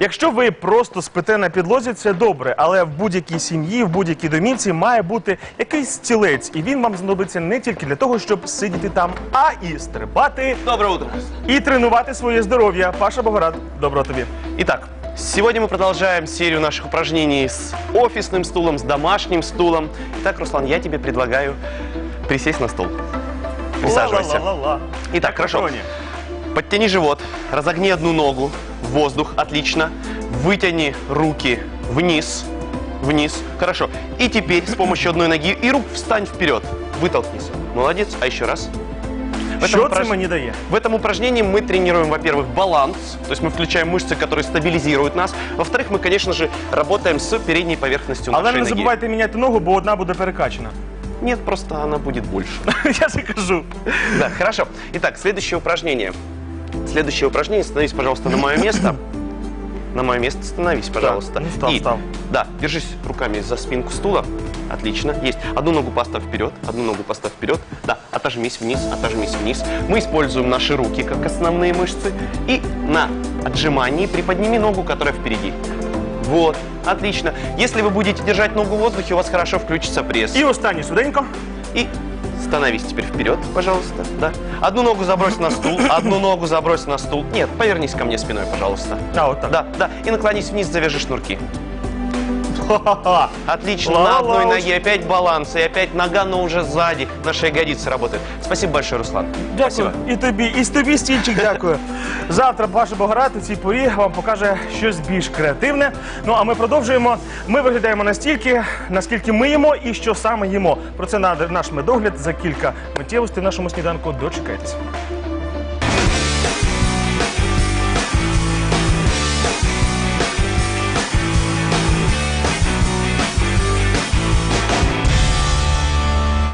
Якщо ви просто спите на підлозі, це добре, але в будь-якій сім'ї, в будь-якій домівці має бути якийсь стілець, і він вам знадобиться не тільки для того, щоб сидіти там, а і стрибати, Доброе утро. і тренувати своє здоров'я. Паша Богорат, добро тобі. Итак, сегодня мы продолжаем серию наших упражнений с офисным стулом, с домашним стулом. Итак, Руслан, я тебе предлагаю присесть на стул. Присаживайся. Ла-ла-ла-ла. Итак, хорошо. Подтяни живот, разогни одну ногу воздух, отлично. Вытяни руки вниз, вниз, хорошо. И теперь с помощью одной ноги и рук встань вперед, вытолкнись. Молодец, а еще раз. В этом Що це упраж- мені дає? В этом упражнении мы тренируем, во-первых, баланс, то есть мы включаем мышцы, которые стабилизируют нас. Во-вторых, мы, конечно же, работаем с передней поверхностью Але нашей не ноги. забувайте міняти ногу, бо одна буде перекачана. Нет, просто она будет больше. Я же кажу. Да, хорошо. Итак, следующее упражнение. Следующее упражнение. Становись, пожалуйста, на мое место. На мое место становись, пожалуйста. ну, встал, И, встал. Да, держись руками за спинку стула. Отлично. Есть. Одну ногу поставь вперед, одну ногу поставь вперед. Да, отожмись вниз, отожмись вниз. Мы используем наши руки как основные мышцы. И на отжимании приподними ногу, которая впереди. Вот, отлично. Если вы будете держать ногу в воздухе, у вас хорошо включится пресс. І останнє швиденько. И становись теперь вперед, пожалуйста. Да. Одну ногу забрось на стул, одну ногу забрось на стул. Нет, повернись ко мне спиной, пожалуйста. А, от так. Да, да. И наклонись вниз, завяжи шнурки. Отлично. Ла-ла-ла. На одной ноге опять баланс. И опять нога, но уже сзади. Наша ягодица работает. Спасибо большое, Руслан. Дякую. Спасибо. І тобі, і тобі стільчик дякую. Завтра Паша Богорат у цій порі вам покаже щось більш креативне. Ну а ми продовжуємо. Ми виглядаємо настільки, наскільки ми їмо і що саме їмо. Про це наш медогляд за кілька миттєвостей в нашому сніданку. Дочекайтеся.